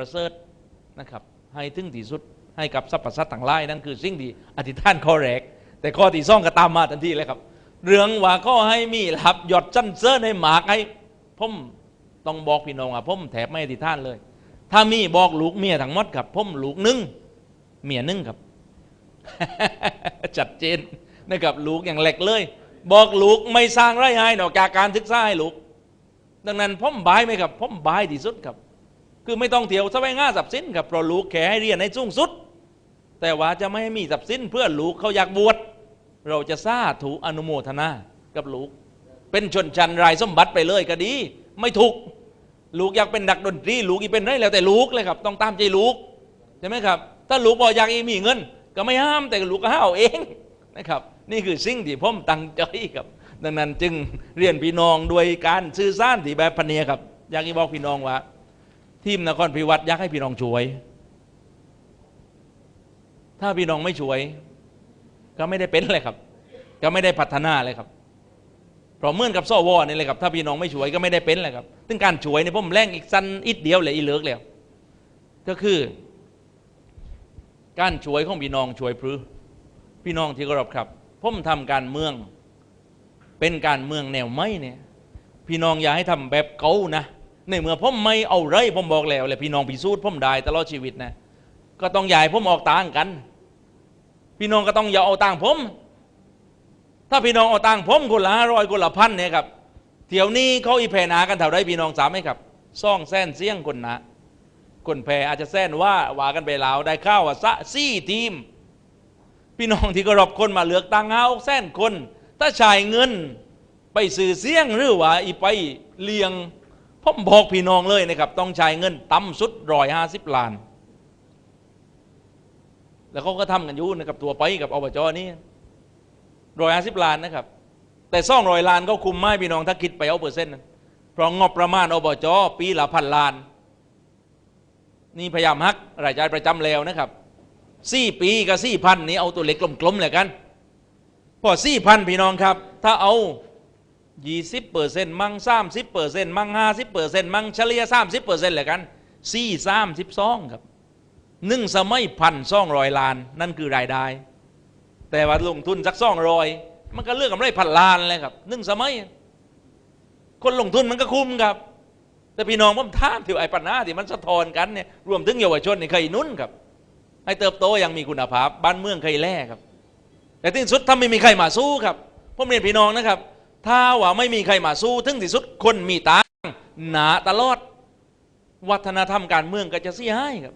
ประเสริฐนะครับให้ถึงที่สุดให้กับสรรพสัตว์ต่างหลายนั่นคือสิ่งที่อธิษฐานข้อแรก แต่ข้อที่สองก็ตามมาทันทีเลยครับ เรื่องว่าก็ให้มีลับหยดจันเซอร์ในหมากให้ผมต้องบอกพี่น้องว่าผมแถบไม่อธิษฐานเลย ถ้ามีบอกลูกเมียทั้งหมดครับผมลูกนึ่งเมียนึ่งครับชัดเจนนะครับลูกอย่างเล็กเลย บอกลูกไม่สร้างไรให้นอกจากการศึกษาให้ลูก ดังนั้นผมบายไหมครับผมบายที่สุดครับ คือไม่ต้องเที่ยวแสวงหาทรัพย์สินครับเพราะลูกแค่ให้เรียนในสูงสุด แต่ว่าจะไม่ให้มีทรัพย์สินเพื่อลูกเขาอยากบวชเราจะซาถูอนุโมทนากับลูก เป็นชนชั้นรายสมบัติไปเลยก็ดี ไม่ถูกลูกอยากเป็นนักดนตรีลูกอีเป็นไรแล้วแต่ลูกเลยครับ ต้องตามใจลูกใช่ไหมครับ ถ้าลูกบอกอยากอีมีเงิน ก็ไม่ห้ามแต่ลูกก็ห้าเอาเองนะครับ นี่คือสิ่งที่ผมตั้งใจครับ ดังนั้นจึงเรียนพี่น้องด้วยการสื่อสารที่แบบพะเนียครับ อยากให้บอกพี่น้องว่า ทีมนครพิวัตรอยากให้พี่น้องช่วย ถ้าพี่น้องไม่ช่วย ก็ไม่ได้เป็นเลยครับ ก็ไม่ได้พัฒนาเลยครับเพราะเหมื่อนกับสวอนี่เลยครับถ้าพี่น้องไม่ช่วยก็ไม่ได้เป็นเลยครับถึงการช่วยเนี่ยผมแรงอีกสั้นอีกเดียวเลยอีเลิกแล้วก็คือ การช่วยของพี่น้องช่วยพรือพี่น้องที่เคารพครับผมทำการเมือง เป็นการเมืองแนวไม่เนี่ยพี่น้องอย่าให้ทำแบบเก่านะ ในเมื่อผมไม่เอาไรผมบอกแล้วเลยพี่น้องพิสูจน์ผมได้ตลอดชีวิตนะ ก็ต้องย่าให้ผมออกต่างกัน พี่น้องก็ต้องอย่าเอาต่างผม ถ้าพี่น้องเอาต่างผมคนละห้าร้อยคนละพันเนี่ยครับเที่ยวนี้เขาอีแผ่นากันเท่าไรพี่น้องสามไหมครับซ่องแซนเสียงคนนะคนแพอาจจะแซนว่าว่ากันไปล้วได้ข้าวว่าซะซี่ทีม พี่น้องที่ก็รบคนมาเลือกตั้งเอาแสนคน ถ้าจ่ายเงินไปซื้อเสียงหรือว่าอีไปเลียง ผมบอกพี่น้องเลยนะครับ ต้องจ่ายเงินต่ำสุดร้อยห้าสิบล้าน แล้วเขาก็ทำกันอยู่นะครับตัวไปกับอบจนี่ร้อยห้าสิบล้านนะครับ แต่ซ่องร้อยล้านเขาคุมไม่พี่น้องถ้าคิดไปเอาเปอร์เซ็นต์นะเพราะงบประมาณอบจปีละพันล้าน นี่พยายามฮักรายจ่ายประจำแล้วนะครับสี่ปีกับสี่พันนี้เอาตัวเล็กกลมๆเลยกันพอสี่พันพี่น้องครับ ถ้าเอา ยี่สิบเปอร์เซ็นต์มั่งสามสิบเปอร์เซ็นต์มั่งห้าสิบเปอร์เซ็นต์มั่งเฉลี่ยสามสิบเปอร์เซ็นต์เลยกันสี่สามสิบสองครับหนึ่งสมัยพันสองร้อยล้าน นั่นคือรายได้ แต่ว่าลงทุนสักสองร้อยมันก็เลือกกำไรพันล้านเลยครับหนึ่งสมัย คนลงทุนมันก็คุ้มครับ แต่พี่น้องผมท่ามที่ไอ้ปัญหาที่มันสะท้อนกันเนี่ยรวมถึงเยาวชนนี่เคยนุ่นครับให้เติบโตอย่างมีคุณภาพ บ้านเมืองเคยแล่ครับ แต่ที่สุดถ้าไม่มีใครมาสู้ครับผมเรียนพี่น้องนะครับ ถ้าว่าไม่มีใครมาสู้ถึงที่สุดคนมีตังหนาตลอด วัฒนธรรมการเมืองก็จะเสียหายครับ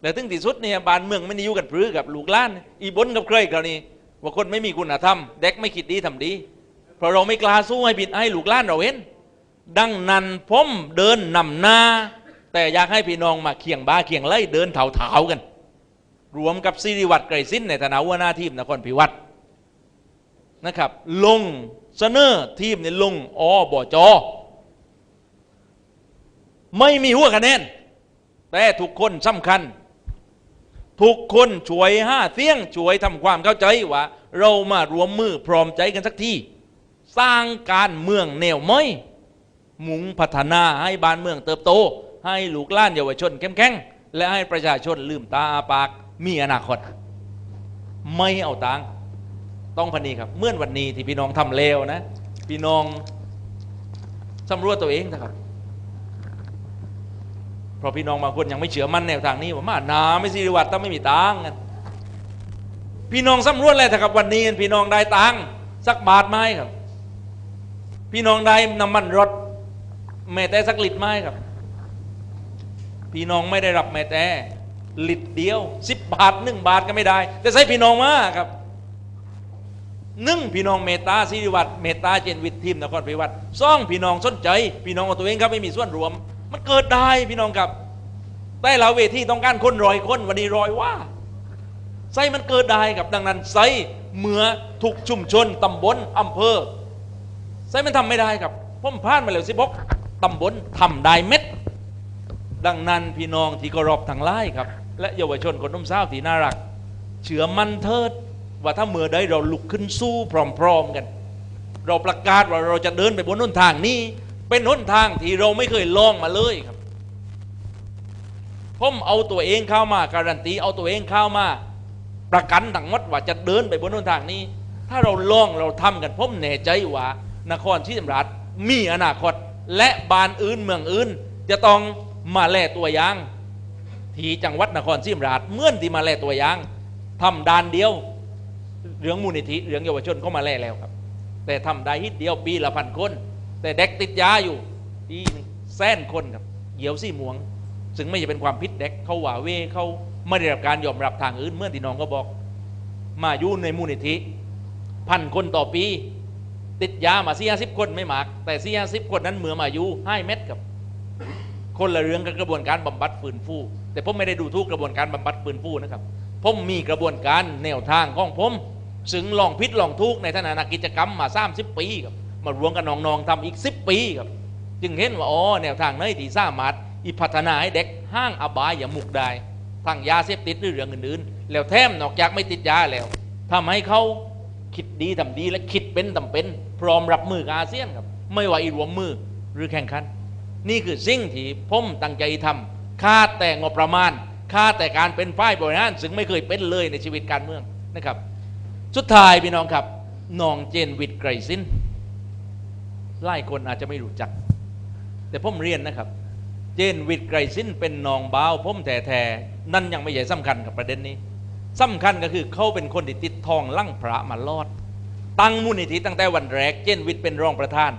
แต่ถึงที่สุดเนี่ยบ้านเมืองไม่ได้อยู่กันพรือกับลูกล้าน อีบนกับใครกรณีว่าคนไม่มีคุณธรรมเด็กไม่คิดดีทำดี เพราะเราไม่กล้าสู้ให้บิดให้ลูกล้านเราเห็น ดังนั้นผมเดินนำหน้า แต่อยากให้พี่น้องมาเคียงบ้าเคียงไล่เดินเถาๆกัน รวมกับสิริวัตรไกรสิ้นในฐานะหัวหน้าทีมนครพิวัตรนะครับ ลง เสนอทีมเนี่ยลงอบจไม่มีหัวคะแนน แต่ทุกคนสำคัญ ทุกคนช่วยห้าเสียงช่วยทำความเข้าใจว่า เรามารวมมือพร้อมใจกันสักทีสร้างการเมืองแนวไม่หมุงพัฒนาให้บ้านเมืองเติบโต ให้ลูกล้านเยาวชนเข้มแข็งและให้ประชาชนลืมตาอาปากมีอนาคต ไม่เอาตังค์ ต้องพันนีครับเมื่อนวันนี้ที่พี่น้องทำเลวนะ พี่น้องสำรวจตัวเองนะครับเพราะพี่น้องบางคนยังไม่เชื่อมั่นแนวทางนี้ว่ามานาไม่สิริวัตรถ้าไม่มีตังค์กันพี่น้องสำรวจเลยนะครับวันนี้พี่น้องได้ตังค์สักบาทไหมครับ พี่น้องได้น้ำมันรถแม้แต่สักลิตรไหมครับ พี่น้องไม่ได้รับแม้แต่ลิตรเดียวสิบบาทหนึ่งบาทก็ไม่ได้ แต่ใช้พี่น้องมากครับ หนึ่งพี่น้องเมตตาสิริวัตรเมตตาเจนวิทย์ทีมนครพิวัตรสองพี่น้องสนใจ พี่น้องของตัวเองครับไม่มีส่วนรวม มันเกิดได้พี่น้องครับได้เราเวทีต้องการคนร้อยคนวันนี้ร้อยว่าไส้มันเกิดได้ครับดังนั้นไส้เมื่อทุกชุมชนตำบลอำเภอไส้มันทำไม่ได้ครับผมพลาดมาแล้วสิบกตำบลทำได้เม็ด ดังนั้นพี่น้องที่เคารพทั้งหลายครับ และเยาวชนคนนุ่มสาวที่น่ารักเชื่อมันเถิด ว่าถ้าเมื่อใดเราลุกขึ้นสู้พร้อมๆกัน เราประกาศว่าเราจะเดินไปบนหนทางนี้ เป็นหนทางที่เราไม่เคยลองมาเลยครับผมเอาตัวเองเข้ามาการันตีเอาตัวเองเข้ามา ประกันทั้งหมดว่าจะเดินไปบนหนทางนี้ ถ้าเราลองเราทำกันผมแน่ใจว่านครที่ธรรมราชมีอนาคต และบ้านอื่นเมืองอื่น จะต้องมาแล่ตัวอยางที่จังหวัดนครศรีธรรมราชเมื่อนที่มาแล่ตัวอยางทำดานเดียว เรื่องมูลนิธิเรื่องเยาวชนเข้ามาแล่แล้วครับ แต่ทำได้ฮิตเดียวปีละพันคน แต่เด็กติดยาอยู่ที่แสนคนครับเหยียวซี่หมวง ซึ่งไม่ใช่เป็นความผิดเด็กเขาหว่าเว่เขาไม่ได้รับการยอมรับทางอื่นเมื่อที่น้องก็บอก มาอยู่ในมูลนิธิพันคนต่อปี ติดยามาสี่ห้าสิบคนไม่มาก แต่สี่ห้าสิบคนนั้นเหมือมาอยู่ให้เม็ดกับคนละเรื่องกับกระบวนการบำบัดฟื้นฟู แต่ผมไม่ได้ดูทุกกระบวนการบำบัดฟื้นฟูนะครับ ผมมีกระบวนการแนวทางของผมซึ่งลองพิษลองทุกข์ในฐานะนักกิจกรรมมา30ปีครับมารวมกันน้องๆทำอีก10ปีครับจึงเห็นว่าอ๋อแนวทางไหนที่สามารถอีพัฒนาให้เด็กห้างอบายอย่ามุกได้ทางยาเสพติดหรือเรื่องอื่นๆแล้วแถมนอกจากไม่ติดยาแล้วทำให้เขาคิดดีทำดีและคิดเป็นทำเป็น พร้อมรับมือกับอาเซียนครับ ไม่ว่าอีรวมมือหรือแข่งขัน นี่คือสิ่งที่ผมตั้งใจทำค่าแต่งบประมาณ ค่าแต่การเป็นฝ่ายบริหารซึ่งไม่เคยเป็นเลยในชีวิตการเมืองนะครับ สุดท้ายพี่น้องครับน้องเจนวิทไกรสินหลายคนอาจจะไม่รู้จัก แต่ผมเรียนนะครับ เจนวิทไกรสินเป็นน้องบ้าวผมแท้ๆนั่นยังไม่ใหญ่สำคัญกับประเด็นนี้สำคัญก็คือเขาเป็นคนที่ติดทองลั่งพระมาลอด ตั้งมูลนิธิตั้งแต่วันแรก เจนวิทเป็นรองประธาน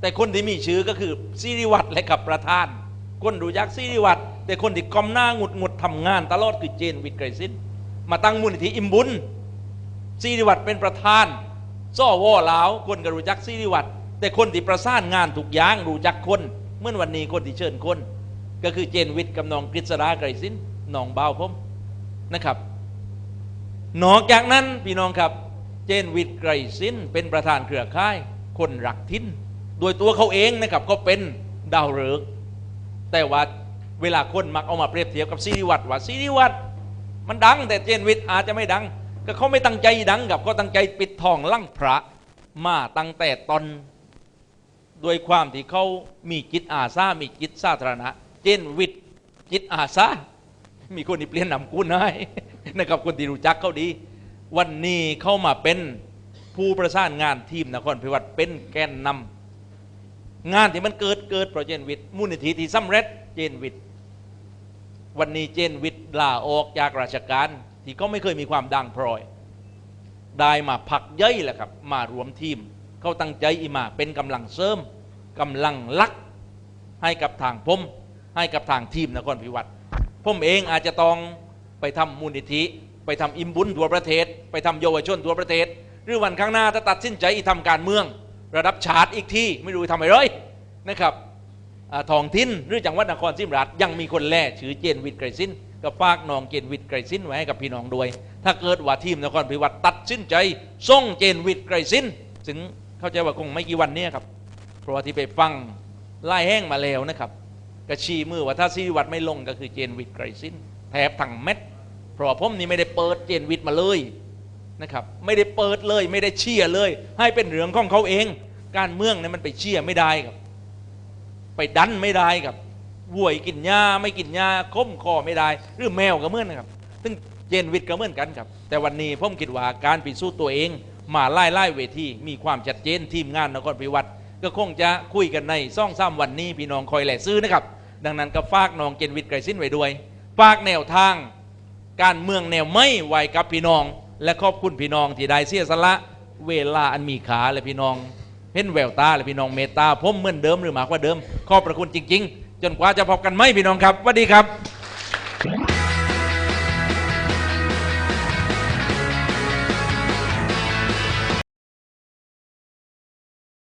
แต่คนที่มีชื่อก็คือสิริวัตรและกับประธาน คนรู้จักสิริวัตร แต่คนที่กอมหน้าหงุดหงิดทำงาน ตลอดคือเจนวิทย์ไกรสินมาตั้งมูลนิธิอิมบุญสิริวัตรเป็นประธานซ่อวอลาว คนก็รู้จักสิริวัตรแต่คนที่ประสานงานทุกย่างรู้จักคนเมื่อวันนี้คนที่เชิญคน ก็คือเจนวิทย์กับน้องกฤษดาไกรสินน้องเบาผมนะครับนอกจากนั้นพี่น้องครับ เจนวิทย์ไกรสินเป็นประธานเครือข่าย คนรักทินโดยตัวเขาเองนะครับก็เป็นดาวฤกษ์แต่ว่า เวลาคนมักเอามาเปรียบเทียบกับสิริวัตรว่าสิริวัตรมันดัง แต่เจนวิทย์อาจจะไม่ดัง ก็เขาไม่ตั้งใจดังกับก็ตั้งใจปิดทองลั่งพระมาตั้งแต่ตอนโดยความที่เขามีจิตอาสา มีจิตสาธารณะ เจนวิทย์จิตอาสา มีคนที่เปลี่ยนนามกุลให้นะครับคนที่รู้จักเขาดี วันนี้เข้ามาเป็นผู้ประสานงานทีมนครพิวัตรเป็นแกนนำงานที่มันเกิดเกิดเพราะเจนวิทย์มูลนิธิที่สำเร็จเจนวิทย์ วันนี้เจนวิทย์ลาออกจากราชการ ที่เขาไม่เคยมีความดังพรอย ได้มาพักย่อยแหละครับ มารวมทีม เขาตั้งใจอีมาเป็นกำลังเสริมกำลังลัก ให้กับทางผมให้กับทางทีมนครพิวัตรผมเองอาจจะต้องไปทำมูลนิธิ ไปทำอิมบุญทั่วประเทศ ไปทำเยาวชนทั่วประเทศ หรือวันข้างหน้าถ้าตัดสินใจอีทำการเมือง ระดับชาติอีกที่ไม่รู้ทำอะไรเลยนะครับ ทองทิ้นหรือจังหวัดนครศรีธรรมราชยังมีคนแล่ชื่อเจนวิทย์ไกรสินก็ฝากน้องเจนวิทย์ไกรสินไว้ให้กับพี่น้องด้วย ถ้าเกิดว่าทีมนครพิวัตรตัดสินใจส่งเจนวิทย์ไกรสินถึงเข้าใจว่าคงไม่กี่วันนี้ครับเพราะว่าที่ไปฟังไล่แห้งมาแล้วนะครับกระชีมือว่าถ้าซีวัตรไม่ลงก็คือเจนวิทย์ไกรสินแถบทั้งเม็ดเพราะผมนี่ไม่ได้เปิดเจนวิทย์มาเลยนะครับไม่ได้เปิดเลยไม่ได้เชียร์เลย ให้เป็นเรื่องของเขาเอง การเมืองเนี่ยมันไปเชียร์ไม่ได้ครับ ไปดันไม่ได้ครับวัวยกินหญ้าไม่กินหญ้าค้มคอไม่ได้ หรือแมวก็เหมือนนะครับซึ่งเจนวิทย์ก็เหมือนกันครับ แต่วันนี้ผมคิดว่าการพิสูจน์ตัวเอง มาไล่ไล่เวทีมีความชัดเจนทีมงานนครพิวัตรก็คงจะคุยกันในซ่องซ้ำวันนี้พี่น้องคอยแหล่ซื้อนะครับ ดังนั้นก็ฝากน้องเจนวิทย์ไกรสิ้นไว้ด้วยฝากแนวทาง การเมืองแนวไม่ไวกับพี่น้อง และขอบคุณพี่น้องที่ได้เสียสละเวลาอันมีขาและพี่น้อง เห็นแววตาและพี่น้องเมตตาผมเหมือนเดิมหรือมากกว่าเดิม ขอบพระคุณจริง ๆ จนกว่าจะพบกันไหมพี่น้องครับสวัสดีครับ